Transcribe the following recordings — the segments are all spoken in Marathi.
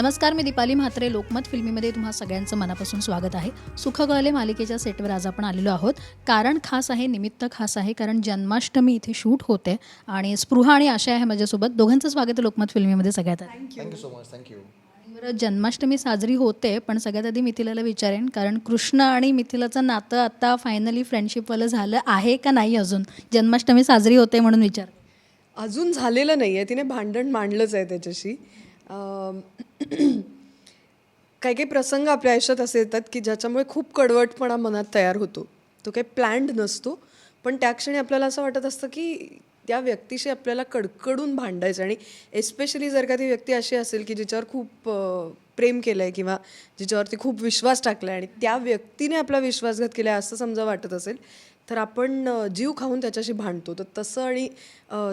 नमस्कार मी दीपाली म्हात्रे. लोकमत फिल्मीमध्ये तुम्हा सगळ्यांचं मनापासून स्वागत आहे. सुख गळले मालिकेच्या सेटवर आज आपण आलेलो आहोत. कारण खास आहे निमित्त खास आहे कारण जन्माष्टमी इथे शूट होते आणि स्पृहा आणि आशा आहे माझ्यासोबत. दोघांचं स्वागत आहे लोकमत फिल्मीमध्ये सगळ्यात आधी. थँक्यू सो मच थँक्यू बरं जन्माष्टमी साजरी होते पण सगळ्यात आधी मिथिलाला विचारेन. कारण कृष्ण आणि मिथिलाचं नातं आता फायनली फ्रेंडशिपवालं झालं आहे का नाही अजून? जन्माष्टमी साजरी होते म्हणून विचार. अजून झालेलं नाही आहे तिने भांडण मांडलंच आहे त्याच्याशी. काही काही प्रसंग आपल्या आयुष्यात असे येतात की ज्याच्यामुळे खूप कडवटपणा मनात तयार होतो. तो काही प्लॅन्ड नसतो. पण त्या क्षणी आपल्याला असं वाटत असतं की त्या व्यक्तीशी आपल्याला कडकडून भांडायचं आणि एस्पेशली जर का ती व्यक्ती अशी असेल की जिच्यावर खूप प्रेम केलं आहे किंवा जिच्यावरती खूप विश्वास टाकला आहे आणि त्या व्यक्तीने आपला विश्वासघात केला आहे असं समजा वाटत असेल तर आपण जीव खाऊन त्याच्याशी भांडतो. तर तसं आणि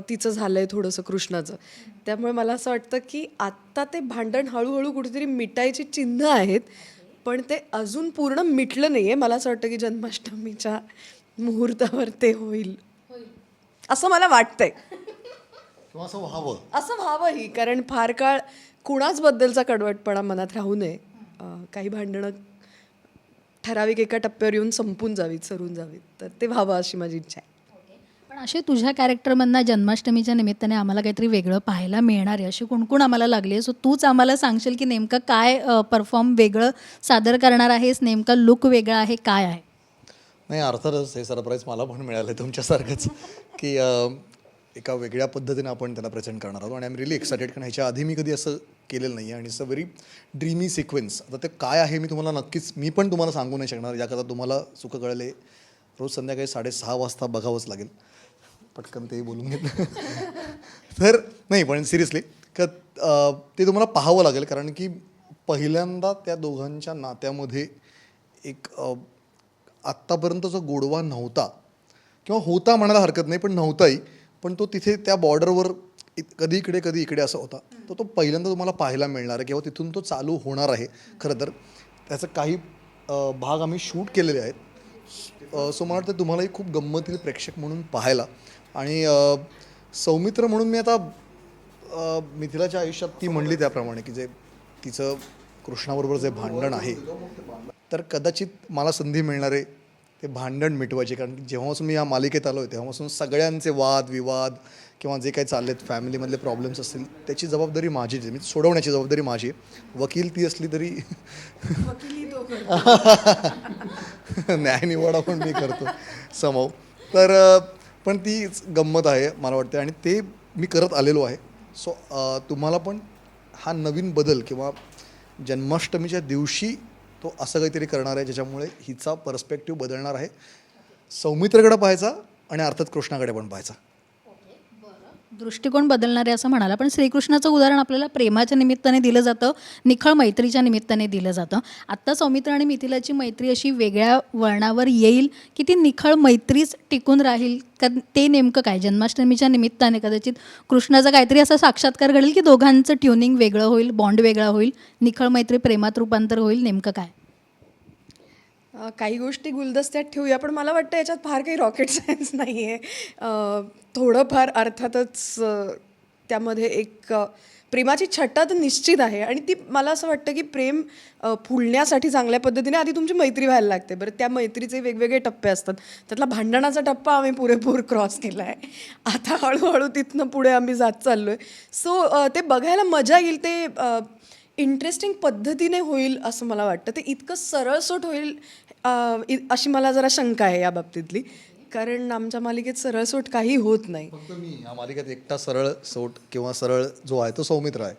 तिचं झालं आहे थोडंसं कृष्णाचं. त्यामुळे मला असं वाटतं की आत्ता ते भांडण हळूहळू कुठेतरी मिटायची चिन्ह आहेत पण ते अजून पूर्ण मिटलं नाही आहे मला असं वाटतं की जन्माष्टमीच्या मुहूर्तावर ते होईल. असं मला वाटतंय. असं व्हावं. असं व्हावंही. कारण फार काळ कुणाच बद्दलचा कडवटपणा मनात राहू नये. काही भांडणं ठराविक एका टप्प्यावर येऊन संपून जावीत सरून जावीत. तर ते व्हावं अशी माझी इच्छा आहे. पण असे तुझ्या कॅरेक्टरमधनं जन्माष्टमीच्या निमित्ताने आम्हाला काहीतरी वेगळं पाहायला मिळणार आहे. अशी कोणकोण आम्हाला लागली आहे? सो तूच आम्हाला सांगशील की नेमकं काय परफॉर्म वेगळं सादर करणार आहेस? नेमका लुक वेगळा आहे? काय आहे? नाही अर्थातच हे सरप्राईज मला पण मिळालं आहे तुमच्यासारखंच. की एका वेगळ्या पद्धतीने आपण त्याला प्रेझेंट करणार आहोत. आणि आय एम रिली एक्सायटेड कारण ह्याच्या आधी मी कधी असं केलेलं नाही आहे आणि it's a very dreamy sequence आता ते काय आहे मी तुम्हाला नक्कीच मी पण तुम्हाला सांगू नाही शकणार. याकरता तुम्हाला चुकं कळले. रोज संध्याकाळी साडेसहा वाजता बघावंच लागेल. पटकन तेही बोलून घेतलं तर नाही पण सिरियसली का ते तुम्हाला पाहावं लागेल. कारण की पहिल्यांदा त्या दोघांच्या नात्यामध्ये एक आत्तापर्यंत जो गोडवा नव्हता. किंवा होता म्हणायला हरकत नाही पण नव्हताही. पण तो तिथे त्या बॉर्डरवर कधी इकडे कधी इकडे असा होता. तर तो पहिल्यांदा तुम्हाला पाहायला मिळणार आहे किंवा तिथून तो चालू होणार आहे खरं तर. त्याचं काही भाग आम्ही शूट केलेले आहेत. सो मला वाटतं तुम्हालाही खूप गंमत प्रेक्षक म्हणून पाहायला. आणि सौमित्र म्हणून मी आता मिथिलाच्या आयुष्यात ती म्हणली त्याप्रमाणे की जे तिचं कृष्णाबरोबर जे भांडण आहे तर कदाचित मला संधी मिळणार आहे. ते भांडण मिटवायचे. कारण की जेव्हापासून मी या मालिकेत आलो आहे तेव्हापासून सगळ्यांचे वाद विवाद किंवा जे काही चाललेत फॅमिलीमधले प्रॉब्लेम्स असतील त्याची जबाबदारी माझीच आहे. मी सोडवण्याची जबाबदारी माझी आहे. वकील ती असली तरी न्यायनिवाडा पण मी करतो समव तर पण ती गंमत आहे मला वाटते आणि ते मी करत आलेलो आहे. सो तुम्हाला पण हा नवीन बदल किंवा जन्माष्टमीच्या दिवशी तो असं काहीतरी करणार आहे ज्याच्यामुळे हिचा पर्स्पेक्टिव्ह बदलणार आहे. सौमित्रकडे पाहायचा आणि अर्थात कृष्णाकडे पण पाहायचा. दृष्टिकोन बदलणारे असं म्हणाला पण श्रीकृष्णाचं उदाहरण आपल्याला प्रेमाच्या निमित्ताने दिलं जातं निखळ मैत्रीच्या निमित्ताने दिलं जातं. आत्ता सौमित्र आणि मिथिलाची मैत्री अशी वेगळ्या वळणावर येईल की ती निखळ मैत्रीच टिकून राहील? का ते नेमकं काय? जन्माष्टमीच्या निमित्ताने कदाचित कृष्णाचा काहीतरी असा साक्षात्कार घडेल की दोघांचं ट्युनिंग वेगळं होईल बॉन्ड वेगळा होईल निखळ मैत्री प्रेमात रूपांतर होईल नेमकं काय? काही गोष्टी गुलदस्त्यात ठेवूया पण मला वाटतं याच्यात फार काही रॉकेट सायन्स नाही आहे थोडंफार अर्थातच त्यामध्ये एक प्रेमाची छटा तर निश्चित आहे. आणि ती मला असं वाटतं की प्रेम फुलण्यासाठी चांगल्या पद्धतीने आधी तुमची मैत्री व्हायला लागते. बरं त्या मैत्रीचे वेगवेगळे टप्पे असतात. त्यातला भांडणाचा टप्पा आम्ही पुरेपूर क्रॉस केला आहे आता हळूहळू तिथनं पुढे आम्ही जात चाललो आहे सो ते बघायला मजा येईल ते इंटरेस्टिंग पद्धतीने होईल असं मला वाटतं. ते इतकं सरळसोट होईल अ, इ- अशी मला जरा शंका आहे या बाबतीतली. कारण आमच्या मालिकेत सरळसोट काही होत नाही. फक्त मी या मालिकेत एकटा सरळ सोट किंवा सरळ जो आहे तो सौमित्र आहे.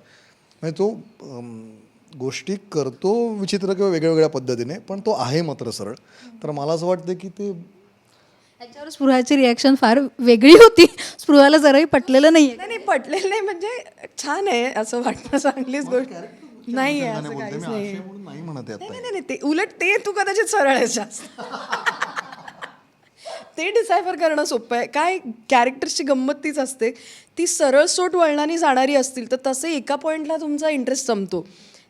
म्हणजे तो अम, गोष्टी करतो विचित्र किंवा वेगळ्या वेगळ्या पद्धतीने पण तो आहे मात्र सरळ. तर मला असं वाटतं की ते त्याच्यावर स्पृहाची रिॲक्शन फार वेगळी होती. स्पृहाला जराही पटलेलं नाही नाही नाही पटलेलं नाही म्हणजे छान आहे असं वाटणं चांगलीच गोष्ट. नाही आहे असं काहीच नाही नाही म्हणत आहे. नाही नाही नाही ते उलट ते तू कदाचित सरळ आहे जास्त. ते डिसायफर करणं सोपं आहे. काय कॅरेक्टर्सची गंमत तीच असते. ती सरळ सोट वळणाने जाणारी असतील तर तसे एका पॉईंटला तुमचा इंटरेस्ट संपतो.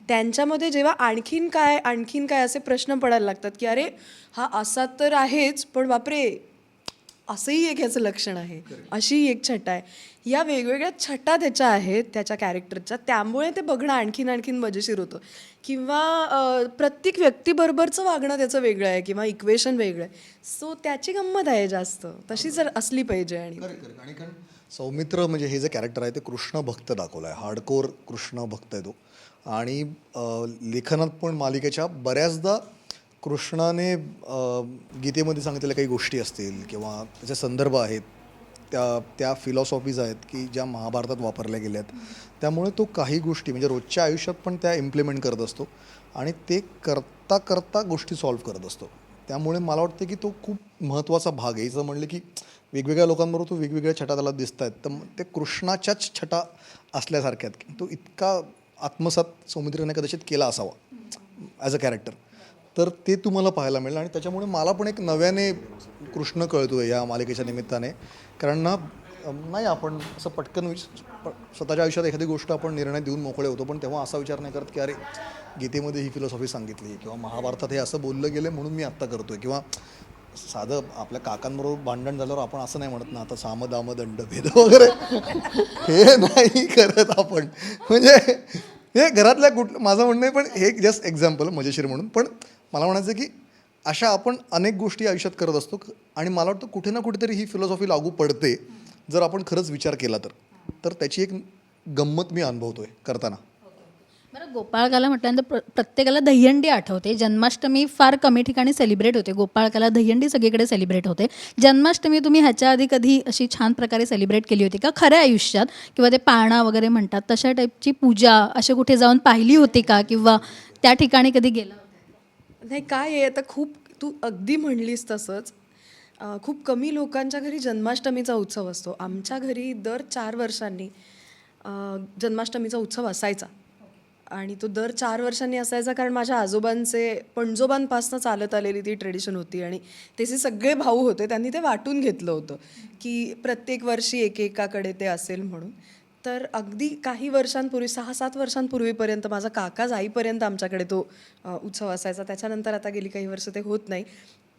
त्यांच्यामध्ये जेव्हा आणखीन काय आणखीन काय असे प्रश्न पडायला लागतात की अरे हा असा तर आहेच पण बापरे असंही एक ह्याचं लक्षण आहे. अशी एक छटा आहे. या वेगवेगळ्या छटा त्याच्या आहेत त्याच्या कॅरेक्टरच्या त्यामुळे ते बघणं आणखीन आणखीन मजेशीर होतं. किंवा प्रत्येक व्यक्तीबरोबरचं वागणं त्याचं वेगळं आहे किंवा इक्वेशन वेगळं आहे. सो त्याची गंमत आहे जास्त. तशी जर असली पाहिजे आणि. सौमित्र म्हणजे हे जे कॅरेक्टर आहे ते कृष्ण भक्त दाखवलं आहे हार्डकोर कृष्ण भक्त आहे तो. आणि लेखनात पण मालिकेच्या बऱ्याचदा कृष्णाने गीतेमध्ये सांगितलेल्या काही गोष्टी असतील किंवा त्याचे संदर्भ आहेत त्या त्या फिलॉसॉफीज आहेत की ज्या महाभारतात वापरल्या गेल्या आहेत त्यामुळे तो काही गोष्टी म्हणजे रोजच्या आयुष्यात पण त्या इम्प्लिमेंट करत असतो आणि ते करता करता गोष्टी सॉल्व्ह करत असतो. त्यामुळे मला वाटतं की तो खूप महत्त्वाचा भाग आहे. जर म्हणलं की वेगवेगळ्या लोकांबरोबर तो वेगवेगळ्या छटा त्याला दिसत आहेत तर ते कृष्णाच्याच छटा असल्यासारख्या आहेत तो इतका आत्मसात सौमित्र्याने कदाचित केला असावा ॲज अ कॅरेक्टर तर ते तुम्हाला पाहायला मिळेल. आणि त्याच्यामुळे मला पण एक नव्याने कृष्ण कळतो आहे या मालिकेच्या निमित्ताने. कारण ना नाही आपण असं पटकन विच स्वतःच्या आयुष्यात एखादी गोष्ट आपण निर्णय देऊन मोकळे होतो पण तेव्हा असा विचार नाही करत की अरे गीतेमध्ये ही फिलॉसॉफी सांगितली किंवा महाभारतात हे असं बोललं गेलं म्हणून मी आत्ता करतोय. किंवा साधं आपल्या काकांबरोबर भांडण झाल्यावर आपण असं नाही म्हणत ना आता साम दाम दंड भेद वगैरे. हे नाही करत आपण. म्हणजे हे घरातल्या कुठ माझं म्हणणं आहे पण हे जस्ट एक्झाम्पल मजेशीर म्हणून. पण मला म्हणायचं की अशा आपण अनेक गोष्टी आयुष्यात करत असतो आणि मला वाटतं कुठे ना कुठेतरी ही फिलॉसॉफी लागू पडते. जर आपण खरंच विचार केला तर. तर त्याची एक गंमत मी अनुभवतोय करताना. बरं गोपाळकाला म्हटल्यानंतर प्र प्रत्येकाला दहीहंडी आठवते. जन्माष्टमी फार कमी ठिकाणी सेलिब्रेट होते. गोपाळकाला दहीहंडी सगळीकडे सेलिब्रेट होते. जन्माष्टमी तुम्ही ह्याच्या आधी कधी अशी छान प्रकारे सेलिब्रेट केली होती का? खऱ्या आयुष्यात? किंवा ते पाळणा वगैरे म्हणतात तशा टाईपची पूजा असे कुठे जाऊन पाहिली होती का? किंवा त्या ठिकाणी कधी गेला? नाही काय आहे आता खूप तू अगदी म्हणलीस तसंच. खूप कमी लोकांच्या घरी जन्माष्टमीचा उत्सव असतो. आमच्या घरी दर चार वर्षांनी जन्माष्टमीचा उत्सव असायचा. आणि तो दर चार वर्षांनी असायचा कारण माझ्या आजोबांचे पणजोबांपासनं चालत आलेली ती ट्रेडिशन होती. आणि त्याचे सगळे भाऊ होते त्यांनी ते वाटून घेतलं होतं की प्रत्येक वर्षी एकेकाकडे ते असेल म्हणून. तर अगदी काही वर्षांपूर्वी सहा सात वर्षांपूर्वीपर्यंत माझा काका जाईपर्यंत आमच्याकडे तो उत्सव असायचा. त्याच्यानंतर आता गेली काही वर्ष ते होत नाही.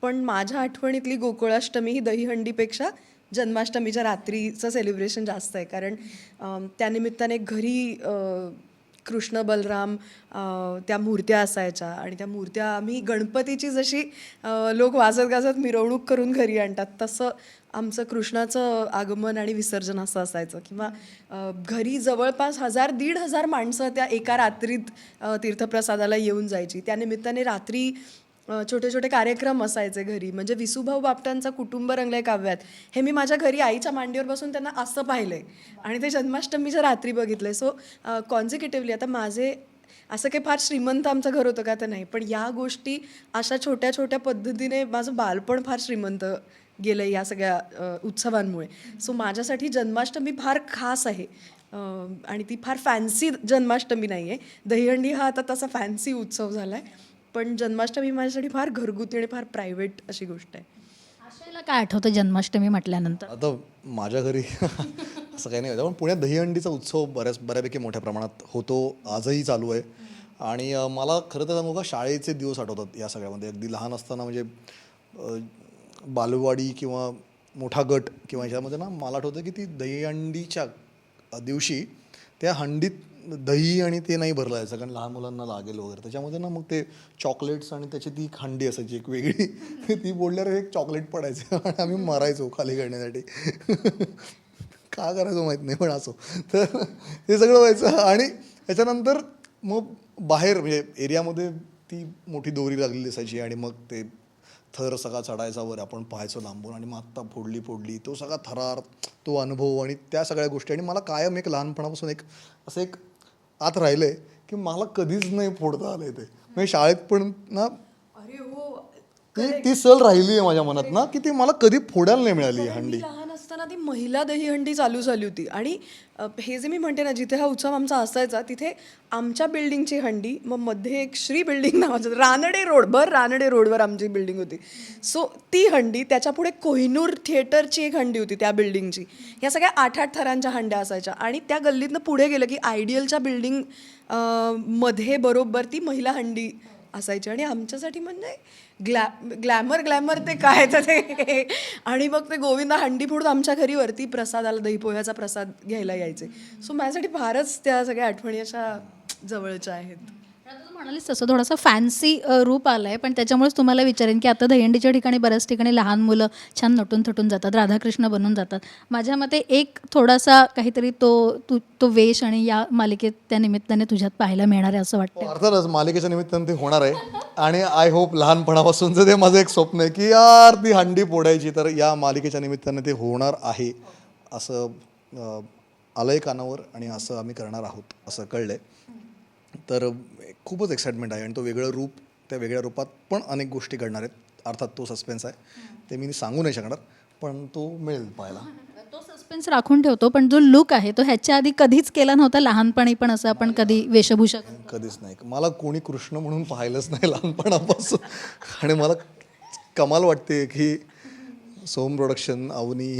पण माझ्या आठवणीतली गोकुळाष्टमी ही दहीहंडीपेक्षा जन्माष्टमीच्या रात्रीचं सेलिब्रेशन जास्त आहे. कारण त्यानिमित्ताने घरी कृष्ण बलराम त्या मूर्त्या असायच्या. आणि त्या मूर्त्या आम्ही गणपतीची जशी लोक वाजत गाजत मिरवणूक करून घरी आणतात तसं आमचं कृष्णाचं आगमन आणि विसर्जन असं असायचं. किंवा घरी जवळपास हजार दीड हजार माणसं त्या एका रात्रीत तीर्थप्रसादाला येऊन जायची. त्यानिमित्ताने रात्री छोटे छोटे कार्यक्रम असायचे घरी. म्हणजे विसुभाऊ बापटांचा कुटुंब रंगलंय काव्यात. हे मी माझ्या घरी आईच्या मांडीवर बसून त्यांना असं पाहिलंय. आणि ते जन्माष्टमीच्या रात्री बघितलंय. सो कॉन्झिक्युटिव्हली आता माझे असं काही फार श्रीमंत आमचं घर होतं का तर नाही. पण या गोष्टी अशा छोट्या छोट्या पद्धतीने माझं बालपण फार श्रीमंत गेलं या सगळ्या उत्सवांमुळे. सो माझ्यासाठी जन्माष्टमी फार खास आहे. आणि ती फार फॅन्सी जन्माष्टमी नाही आहे दहीहंडी हा आता तसा फॅन्सी उत्सव झाला आहे पण जन्माष्टमी माझ्यासाठी फार घरगुती आणि फार प्रायव्हेट अशी गोष्ट आहे. आशयाला काय आठवतं जन्माष्टमी म्हटल्यानंतर? आता माझ्या घरी असं काही नाही होतं पण पुण्यात दहीहंडीचा उत्सव बऱ्याच बऱ्यापैकी मोठ्या प्रमाणात होतो आजही चालू आहे. आणि अं, मला खरं तर सांगू का शाळेचे दिवस आठवतात या सगळ्यामध्ये. अगदी लहान असताना म्हणजे अं, बालवाडी किंवा मोठा गट किंवा ह्याच्यामध्ये ना मला आठवतं की ती दहीहंडीच्या दिवशी त्या हंडीत दही आणि ते नाही भरलं जायचं कारण लहान मुलांना लागेल वगैरे. त्याच्यामध्ये ना मग ते चॉकलेट्स आणि त्याची ती खांडी असायची एक वेगळी. ती बोलल्यावर एक चॉकलेट पडायचं आणि आम्ही मरायचो खाली करण्यासाठी का करायचो माहीत नाही पण असो. तर हे सगळं व्हायचं आणि त्याच्यानंतर मग बाहेर म्हणजे एरियामध्ये ती मोठी दोरी लागलेली असायची आणि मग ते थर सगळा चढायचा वर आपण पाहायचो लांबून आणि मग आत्ता फोडली फोडली. तो सगळा थरार तो अनुभव आणि त्या सगळ्या गोष्टी. आणि मला कायम एक लहानपणापासून एक असं एक आत राहिलं की मला कधीच नाही फोडता आलं ते म्हणजे शाळेत पण ना अरे हो ती ती सल राहिली आहे माझ्या मनात ना की ती मला कधी फोडायला नाही मिळाली हंडी. असताना ती महिला दहीहंडी चालू झाली होती. आणि अ, हे जे मी म्हणते ना जिथे हा उत्सव आमचा असायचा तिथे आमच्या बिल्डिंगची हंडी मग मध्ये एक श्री बिल्डिंग नावाचं रानडे रोड भर रानडे रोडवर आमची बिल्डिंग होती. सो ती हंडी त्याच्यापुढे कोहिनूर थिएटरची एक हंडी होती त्या बिल्डिंगची. या सगळ्या आठ आठ थरांच्या हंड्या असायच्या. आणि त्या गल्लीतनं पुढे गेलं की आयडियलच्या बिल्डिंगमध्ये बरोबर ती महिला हंडी असायची आणि आमच्यासाठी म्हणजे ग्लॅ ग्लॅमर ग्लॅमर ते काय तर ते. आणि मग ते गोविंदा हंडी फोडून आमच्या घरी वरती प्रसादाला दही पोह्याचा प्रसाद घ्यायला यायचे. सो माझ्यासाठी फारच त्या सगळ्या आठवणी अशा जवळच्या आहेत. म्हणालीस तसं थोडासा फॅन्सी रूप आलंय. पण त्याच्यामुळेच तुम्हाला विचारेन की आता दहीहंडीच्या ठिकाणी बऱ्याच ठिकाणी लहान मुलं छान नटून थटून जातात राधाकृष्ण बनून जातात. माझ्या मते एक थोडासा काहीतरी तो तू तो वेश आणि या मालिकेत त्या निमित्ताने तुझ्यात पाहायला मिळणार आहे असं वाटतं हो, अर्थातच मालिकेच्या निमित्तानं ते होणार आहे. आणि आय होप लहानपणापासूनचं ते माझं एक स्वप्न आहे की यार ती हंडी फोडायची. तर या मालिकेच्या निमित्तानं ते होणार आहे असं आलंय कानावर आणि असं आम्ही करणार आहोत असं कळलं आहे तर खूपच एक्साइटमेंट आहे आणि तो वेगळं रूप त्या वेगळ्या रूपात पण अनेक गोष्टी घडणार आहेत. अर्थात तो सस्पेन्स आहे. ते मी सांगू नाही शकणार पण तो मिळेल पाहायला. तो सस्पेन्स राखून ठेवतो पण जो लुक आहे तो ह्याच्या आधी कधीच केला नव्हता लहानपणी पण असं आपण कधी वेशभूषा कधीच नाही. मला कोणी कृष्ण म्हणून पाहिलंच नाही लहानपणापासून. आणि मला कमाल वाटते की सोम प्रोडक्शन अवनी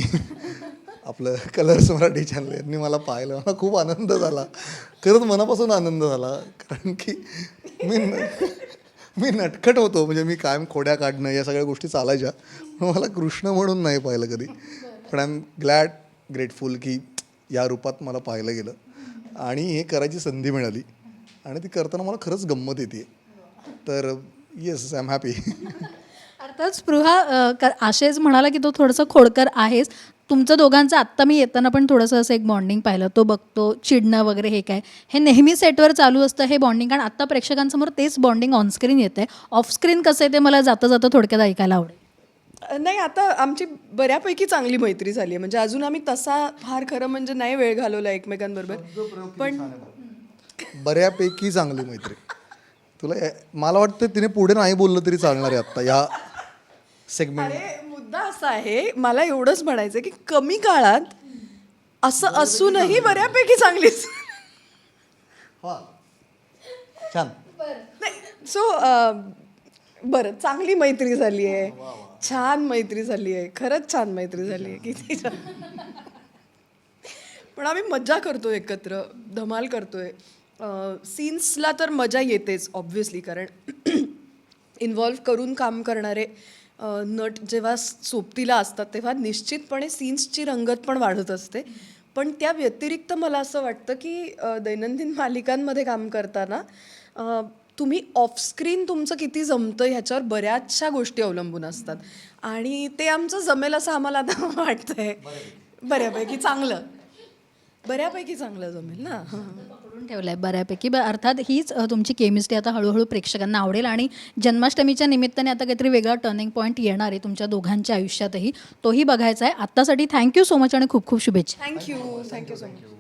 आपलं कलर्स मराठी चॅनल यांनी मला पाहिलं. मला खूप आनंद झाला. खरंच मनापासून आनंद झाला. कारण की मी मी नटखट होतो. म्हणजे मी कायम खोड्या काढणं या सगळ्या गोष्टी चालायच्या. पण मला कृष्ण म्हणून नाही पाहिलं कधी. पण आय एम ग्लॅड ग्रेटफुल की या रूपात मला पाहिलं गेलं. आणि हे करायची संधी मिळाली. आणि ती करताना मला खरंच गंमत येते तर येस आय एम हॅपी अर्थात स्पृहा अ, आशेच म्हणाला की तो थोडंसं खोडकर आहेस. तुमचं दोघांचं आत्ता मी येताना पण थोडंसं असं एक बॉन्डिंग पाहिलं. तो बघतो चिडणं वगैरे हे काय. हे नेहमी सेटवर चालू असतं हे बॉन्डिंग कारण आत्ता प्रेक्षकांसमोर तेच बॉन्डिंग ऑनस्क्रीन येतं आहे ऑफस्क्रीन कसं आहे ते मला जातं जातं थोडक्यात ऐकायला आवडेल. नाही आता आमची बऱ्यापैकी चांगली मैत्री झाली आहे. म्हणजे अजून आम्ही तसा फार खरं म्हणजे नाही वेळ घालवला एकमेकांबरोबर. पण बऱ्यापैकी चांगली मैत्री. तुला मला वाटतं तिने पुढे नाही बोललं तरी चालणार आहे आत्ता या सेगमेंट असा आहे मला एवढंच म्हणायचं की कमी काळात असं असूनही बऱ्यापैकी चांगलीच छान. नाही सो बरं चांगली मैत्री झाली आहे. छान मैत्री झाली आहे. खरंच छान मैत्री झाली आहे किती छान पण आम्ही मज्जा करतो एकत्र धमाल करतोय. सीन्सला तर मजा येतेच ऑब्व्हियसली कारण इन्व्हॉल्व करून काम करणारे नट जेव्हा सोबतीला असतात तेव्हा निश्चितपणे सीन्सची रंगत पण वाढत असते. पण त्या व्यतिरिक्त मला असं वाटतं की दैनंदिन मालिकांमध्ये काम करताना तुम्ही ऑफस्क्रीन तुमचं किती जमतं ह्याच्यावर बऱ्याचशा गोष्टी अवलंबून असतात. आणि ते आमचं जमेल असं आम्हाला आता वाटतंय. बऱ्यापैकी चांगलं. बऱ्यापैकी चांगलं जमेल ना? करून पकडून आहे बऱ्यापैकी अर्थात हीच तुमची केमिस्ट्री आता हळूहळू प्रेक्षकांना आवडेल आणि जन्माष्टमीच्या निमित्ताने आता काहीतरी वेगळा टर्निंग पॉईंट येणार आहे तुमच्या दोघांच्या आयुष्यातही. तोही बघायचा आहे. आत्तासाठी थँक्यू सो मच आणि खूप खूप शुभेच्छा. Thank you thank you so much